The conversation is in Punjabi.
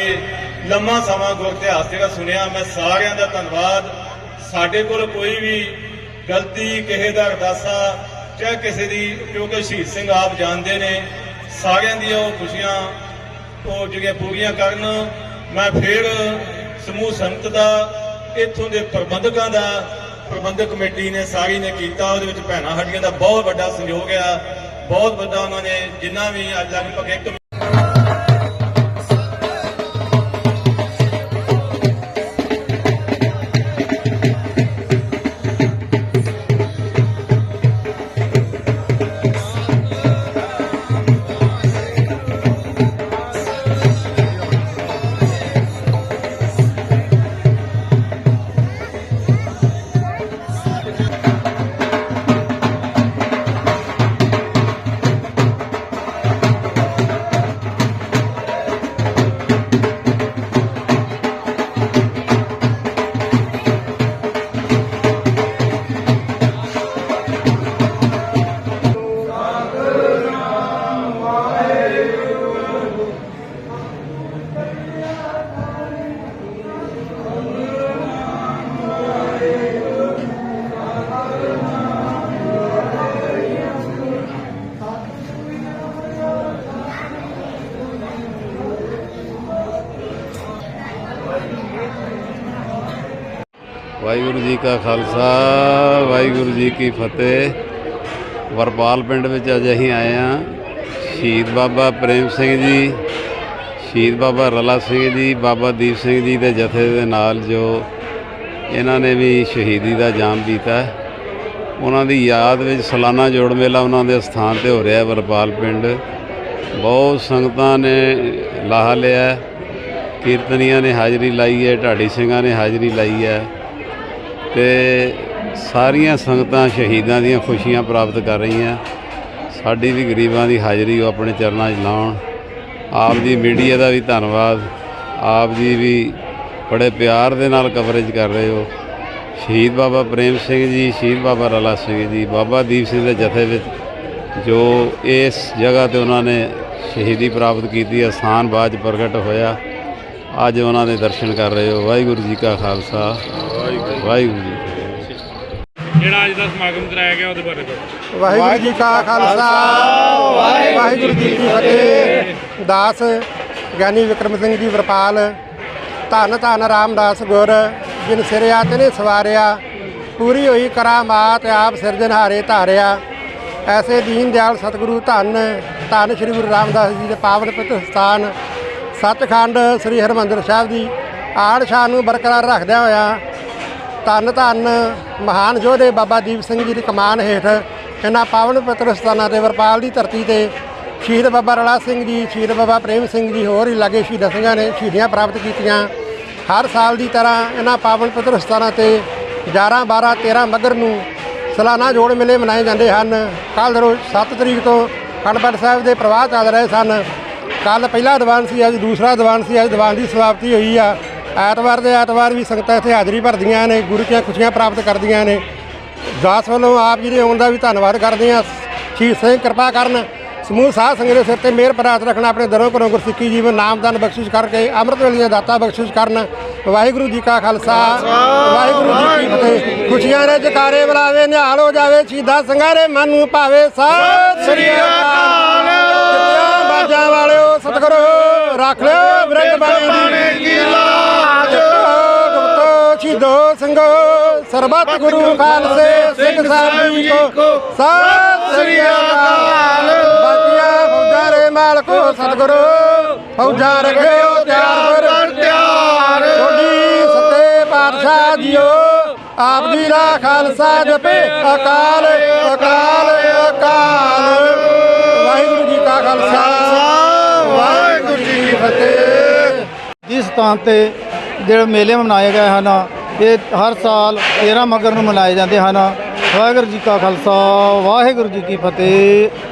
ਵਾਹਿਗੁਰੂ ਲੰਮਾ ਸਮਾਂ ਗੁਰ ਇਤਿਹਾਸ ਜਿਹੜਾ ਸੁਣਿਆ, ਮੈਂ ਸਾਰਿਆਂ ਦਾ ਧੰਨਵਾਦ। ਸਾਡੇ ਕੋਲ ਕੋਈ ਵੀ ਗਲਤੀ, ਕਿਸੇ ਦਾ ਅਰਦਾਸਾ ਚਾਹੇ ਕਿਸੇ ਦੀ, ਕਿਉਂਕਿ ਸ਼ਹੀਦ ਸਿੰਘ ਆਪ ਜਾਣਦੇ ਨੇ, ਸਾਰਿਆਂ ਦੀਆਂ ਉਹ ਖੁਸ਼ੀਆਂ ਉਹ ਜਿਹੜੀਆਂ ਪੂਰੀਆਂ ਕਰਨ। ਮੈਂ ਫਿਰ ਸਮੂਹ ਸੰਤ ਦਾ, ਇੱਥੋਂ ਦੇ ਪ੍ਰਬੰਧਕਾਂ ਦਾ, ਪ੍ਰਬੰਧਕ ਕਮੇਟੀ ਨੇ, ਸਾਰੀ ਨੇ ਕੀਤਾ। ਉਹਦੇ ਵਿੱਚ ਭੈਣਾਂ ਹੱਡੀਆਂ ਦਾ ਬਹੁਤ ਵੱਡਾ ਸਹਿਯੋਗ ਆ। ਬਹੁਤ ਵੱਡਾ ਉਹਨਾਂ ਨੇ, ਜਿੰਨਾ ਵੀ ਅੱਜ ਲਗਭਗ ਇੱਕ ਵਾਹਿਗੁਰੂ ਜੀ ਕਾ ਖਾਲਸਾ, ਵਾਹਿਗੁਰੂ ਜੀ ਕੀ ਫਤਿਹ। ਵਰਪਾਲ ਪਿੰਡ ਵਿੱਚ ਅੱਜ ਅਸੀਂ ਆਏ ਹਾਂ ਸ਼ਹੀਦ ਬਾਬਾ ਪ੍ਰੇਮ ਸਿੰਘ ਜੀ, ਸ਼ਹੀਦ ਬਾਬਾ ਰਲਾ ਸਿੰਘ ਜੀ, ਬਾਬਾ ਦੀਪ ਸਿੰਘ ਜੀ ਦੇ ਜਥੇ ਦੇ ਨਾਲ ਜੋ ਇਹਨਾਂ ਨੇ ਵੀ ਸ਼ਹੀਦੀ ਦਾ ਜਾਮ ਪੀਤਾ। ਉਹਨਾਂ ਦੀ ਯਾਦ ਵਿੱਚ ਸਾਲਾਨਾ ਜੋੜ ਮੇਲਾ ਉਹਨਾਂ ਦੇ ਸਥਾਨ ਤੇ ਹੋ ਰਿਹਾ ਵਰਪਾਲ ਪਿੰਡ। ਬਹੁਤ ਸੰਗਤਾਂ ਨੇ ਲਾਹਾ ਲਿਆ, ਕੀਰਤਨੀਆਂ ਨੇ ਹਾਜ਼ਰੀ ਲਾਈ ਹੈ, ਢਾਡੀ ਸਿੰਘਾਂ ਨੇ ਹਾਜ਼ਰੀ ਲਾਈ ਹੈ। ਤੇ ਸਾਰੀਆਂ ਸੰਗਤਾਂ ਸ਼ਹੀਦਾਂ ਦੀਆਂ ਖੁਸ਼ੀਆਂ ਪ੍ਰਾਪਤ ਕਰ ਰਹੀਆਂ। ਸਾਡੀ ਵੀ ਗਰੀਬਾਂ ਦੀ ਹਾਜ਼ਰੀ ਉਹ ਆਪਣੇ ਚਰਨਾਂ 'ਚ ਲਾਉਣ। ਆਪ ਦੀ ਮੀਡੀਆ ਦਾ ਵੀ ਧੰਨਵਾਦ। ਆਪ ਜੀ ਵੀ ਬੜੇ ਪਿਆਰ ਦੇ ਨਾਲ ਕਵਰੇਜ ਕਰ ਰਹੇ ਹੋ। ਸ਼ਹੀਦ ਬਾਬਾ ਪ੍ਰੇਮ ਸਿੰਘ ਜੀ, ਸ਼ਹੀਦ ਬਾਬਾ ਰਲਾ ਸਿੰਘ ਜੀ, ਬਾਬਾ ਦੀਪ ਸਿੰਘ ਦੇ ਜਥੇ ਵਿੱਚ ਜੋ ਇਸ ਜਗ੍ਹਾ ਤੇ ਉਹਨਾਂ ਨੇ ਸ਼ਹੀਦੀ ਪ੍ਰਾਪਤ ਕੀਤੀ ਹੈ ਬਾਜ਼ ਪ੍ਰਗਟ ਹੋਇਆ। ਅੱਜ ਉਹਨਾਂ ਦੇ ਦਰਸ਼ਨ ਕਰ ਰਹੇ ਹੋ। ਵਾਹਿਗੁਰੂ ਜੀ ਕਾ ਖਾਲਸਾ। ਵਾਹਿਗੁਰੂ ਜੀ ਜਿਹੜਾ ਅੱਜ ਦਾ ਸਮਾਗਮ ਕਰਾਇਆ ਗਿਆ ਉਹਦੇ ਬਾਰੇ ਦੱਸੋ। ਵਾਹਿਗੁਰੂ ਜੀ ਕਾ ਖਾਲਸਾ ਵਾਹਿਗੁਰੂ ਜੀ ਕੀ ਫਤਿਹ। ਦਾਸ ਗਿਆਨੀ ਵਿਕਰਮ ਸਿੰਘ ਜੀ ਵਰਪਾਲ ਧੰਨ ਧੰਨ ਰਾਮਦਾਸ ਗੁਰ ਜਿਨ ਸਿਰਿਆ ਤੇ ਨੇ ਸਵਾਰਿਆ ਪੂਰੀ ਹੋਈ ਕਰਾਮਾਤ ਆਪ ਸਿਰਜਣਹਾਰੇ ਧਾਰਿਆ। ਐਸੇ ਦੀਨ ਦਿਆਲ ਸਤਿਗੁਰੂ ਧੰਨ ਧੰਨ ਸ੍ਰੀ ਗੁਰੂ ਰਾਮਦਾਸ ਜੀ ਦੇ ਪਾਵਨ ਪਵਿੱਤਰ ਸਥਾਨ ਸੱਚਖੰਡ ਸ੍ਰੀ ਹਰਿਮੰਦਰ ਸਾਹਿਬ ਦੀ ਆੜ ਸ਼ਾਨ ਨੂੰ ਬਰਕਰਾਰ ਰੱਖਦਿਆਂ ਹੋਇਆ ਧੰਨ ਧੰਨ ਮਹਾਨ ਯੋਧੇ ਬਾਬਾ ਦੀਪ ਸਿੰਘ ਜੀ ਦੀ ਕਮਾਨ ਹੇਠ ਇਹਨਾਂ ਪਾਵਨ ਪਵਿੱਤਰ ਸਥਾਨਾਂ ਤੇ ਵਰਪਾਲ ਦੀ ਧਰਤੀ ਤੇ ਸ਼ਹੀਦ ਬਾਬਾ ਰਲਾ ਸਿੰਘ ਜੀ, ਸ਼ਹੀਦ ਬਾਬਾ ਪ੍ਰੇਮ ਸਿੰਘ ਜੀ ਹੋਰ ਹੀ ਲਾਗੇ ਸ਼ਹੀਦਾਂ ਸਿੰਘਾਂ ਨੇ ਸ਼ਹੀਦੀਆਂ ਪ੍ਰਾਪਤ ਕੀਤੀਆਂ। ਹਰ ਸਾਲ ਦੀ ਤਰ੍ਹਾਂ ਇਹਨਾਂ ਪਾਵਨ ਪਵਿੱਤਰ ਸਥਾਨਾਂ ਤੇ 11 12 13 ਮਗਰ ਨੂੰ ਸਾਲਾਨਾ ਜੋੜ ਮੇਲੇ ਮਨਾਏ ਜਾਂਦੇ ਹਨ। ਕੱਲ੍ਹ ਰੋਜ਼ 7 ਤਰੀਕ ਤੋਂ ਖੰਡਪੜ ਸਾਹਿਬ ਦੇ ਪ੍ਰਵਾਹ ਚੱਲ ਰਹੇ ਸਨ। ਕੱਲ ਪਹਿਲਾ ਦੀਵਾਨ ਸੀ, ਅੱਜ ਦੂਸਰਾ ਦੀਵਾਨ ਸੀ, ਅੱਜ ਦੀਵਾਨ ਦੀ ਸਮਾਪਤੀ ਹੋਈ ਆ। ਐਤਵਾਰ ਦੇ ਐਤਵਾਰ ਵੀ ਸੰਗਤਾਂ ਇੱਥੇ ਹਾਜ਼ਰੀ ਭਰਦੀਆਂ ਨੇ ਗੁਰੂ ਦੀਆਂ ਖੁਸ਼ੀਆਂ ਪ੍ਰਾਪਤ ਕਰਦੀਆਂ ਨੇ। ਦਾਸ ਵੱਲੋਂ ਆਪ ਜੀ ਦੇ ਆਉਣ ਦਾ ਵੀ ਧੰਨਵਾਦ ਕਰਦੇ ਹਾਂ। ਸ਼ਹੀਦ ਸਿੰਘ ਕਿਰਪਾ ਕਰਨ, ਸਮੂਹ ਸਾਧ ਸੰਗਤ ਦੇ ਸਿਰ ਤੇ ਮਿਹਰ ਪ੍ਰਾਪਤ ਰੱਖਣਾ, ਆਪਣੇ ਦਰੋਂ ਘਰੋਂ ਗੁਰਸਿੱਖੀ ਜੀਵਨ, ਨਾਮਦਾਨ ਬਖਸ਼ਿਸ਼ ਕਰਕੇ, ਅੰਮ੍ਰਿਤ ਵੇਲੇ ਦੀਆਂ ਦਾਤਾ ਬਖਸ਼ਿਸ਼ ਕਰਨ। ਵਾਹਿਗੁਰੂ ਜੀ ਕਾ ਖਾਲਸਾ, ਵਾਹਿਗੁਰੂ ਜੀ ਕੀ ਫਤਿਹ। ਖੁਸ਼ੀਆਂ ਦੇ ਜਕਾਰੇ ਬੁਲਾਵੇ, ਨਿਹਾਲ ਹੋ ਜਾਵੇ, ਸ਼ਹੀਦਾਂ ਸੰਘਾਰੇ ਮਨ ਨੂੰ ਭਾਵੇ। ਸਤਿ ਸ੍ਰੀ ਅਕਾਲ। ਬਾਜਾਂ ਵਾਲਿਓ, ਸਤਿਗੁਰੂ, ਰੱਖ ਲਿਓ ਬਿਰੰਗ ਬਾਣੇ ਸਰਬੱਤ ਗੁਰੂ ਖਾਲਸੇ ਸਿੱਖ ਸਾਹਿਬ ਜੀ ਕੋ। ਸਤਿ ਸ੍ਰੀ ਅਕਾਲ। ਬਾਜੀਆਂ ਫੌਜਾਂ ਦੇ ਮਾਲਕੋ ਸਤਿਗੁਰੂ। ਫੌਜਾਂ ਰੱਖਿਓ ਤਿਆਰ ਤਿਆਰ ਛੋਡੀ ਸੱਤੇ ਪਾਤਸ਼ਾਹ ਜੀਓ। ਆਪ ਜੀ ਦਾ ਖਾਲਸਾ ਜਪੇ। ਅਕਾਲ ਅਕਾਲ ਅਕਾਲ। ਵਾਹਿਗੁਰੂ ਜੀ ਕਾ ਖਾਲਸਾ। ਵਾਹਿਗੁਰੂ ਜੀ ਫਤਿਹ। ਜਿਸ ਸਥਾਨ ਤੇ ਜਿਹੜੇ ਮੇਲੇ ਮਨਾਏ ਗਏ ਹਨ ਇਹ ਹਰ ਸਾਲ 13 ਮਗਰ ਨੂੰ ਮਨਾਏ ਜਾਂਦੇ ਹਨ। ਵਾਹਿਗੁਰੂ ਜੀ ਕਾ ਖਾਲਸਾ, ਵਾਹਿਗੁਰੂ ਜੀ ਕੀ ਫਤਿਹ।